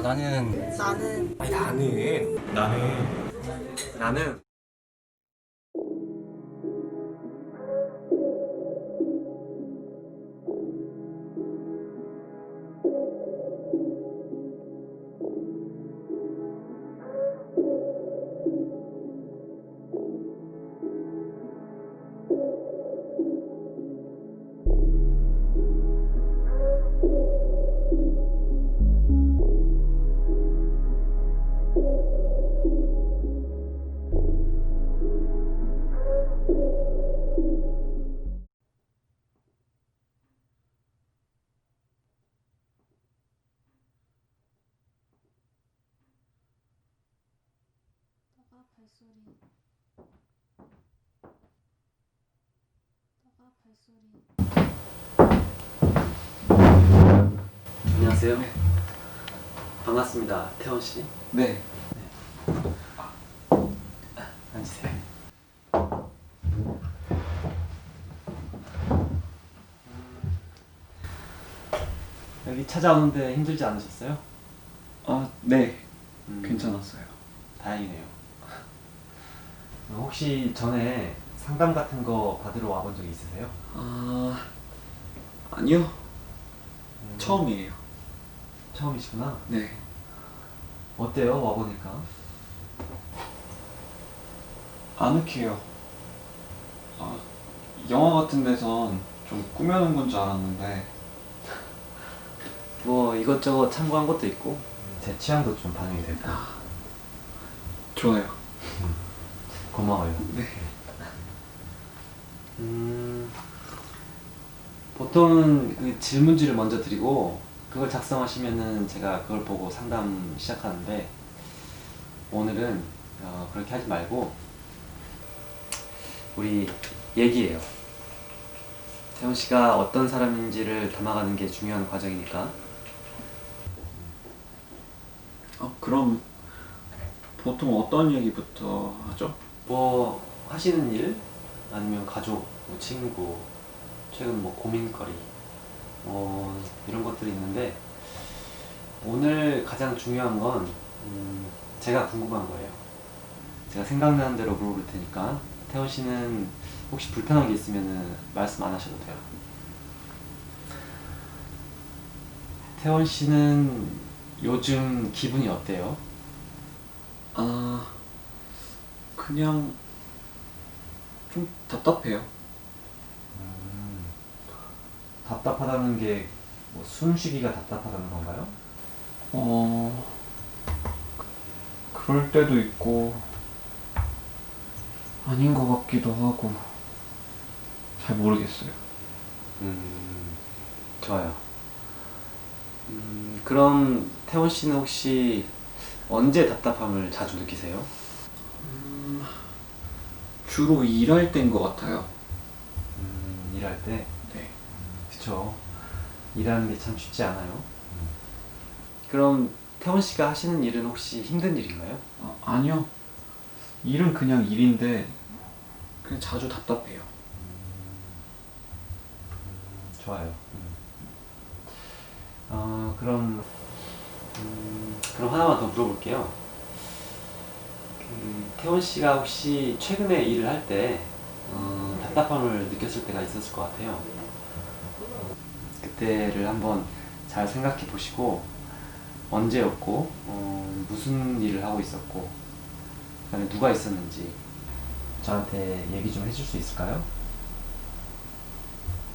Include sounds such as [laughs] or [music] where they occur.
아 나는 나는 아니 나는. 나는 나는 발소리 너가 발소리 안녕하세요. 반갑습니다. 태원 씨. 네. 앉으세요. 여기 찾아오는데 힘들지 않으셨어요? 아, 네. 음, 괜찮았어요. 다행이네요. 어, 혹시 전에 상담 같은 거 받으러 와본 적 있으세요? 아, 아니요. 음, 처음이에요. 처음이시구나. 네. 어때요? 와보니까? 아늑해요. 아, 영화 같은 데선 좀 꾸며놓은 건 줄 알았는데, [laughs] 뭐 이것저것 참고한 것도 있고 제 취향도 좀 반영이 됐고 좋아요. 고마워요. 네. 음, 보통은 그 질문지를 먼저 드리고 그걸 작성하시면은 제가 그걸 보고 상담 시작하는데 오늘은 어, 그렇게 하지 말고 우리 얘기해요. 태훈 씨가 어떤 사람인지를 담아가는 게 중요한 과정이니까 아, 그럼 보통 어떤 얘기부터 하죠? 뭐 하시는 일 아니면 가족, 뭐 친구, 최근 뭐 고민거리 뭐 이런 것들이 있는데 오늘 가장 중요한 건 음, 제가 궁금한 거예요. 제가 생각나는 대로 물어볼 테니까 태원 씨는 혹시 불편한 게 있으면 말씀 안 하셔도 돼요. 태원 씨는 요즘 기분이 어때요? 아, 그냥 좀 답답해요. 음, 답답하다는 게 뭐 숨쉬기가 답답하다는 건가요? 어, 그럴 때도 있고, 아닌 것 같기도 하고, 잘 모르겠어요. 음, 좋아요. 음, 그럼 태원 씨는 혹시 언제 답답함을 자주 느끼세요? 음, 주로 일할 때인 것 같아요. 음, 일할 때? 네. 그쵸. 일하는 게 참 쉽지 않아요. 그럼 태원 씨가 하시는 일은 혹시 힘든 일인가요? 아, 아니요. 일은 그냥 일인데, 그냥 자주 답답해요. 좋아요. 음. 어, 그럼, 음, 그럼 하나만 더 물어볼게요. 그, 태원 씨가 혹시 최근에 일을 할 때, 어, 답답함을 느꼈을 때가 있었을 것 같아요. 그때를 한번 잘 생각해 보시고, 언제였고, 어, 무슨 일을 하고 있었고, 그 다음에 누가 있었는지, 저한테 얘기 좀 해줄 수 있을까요?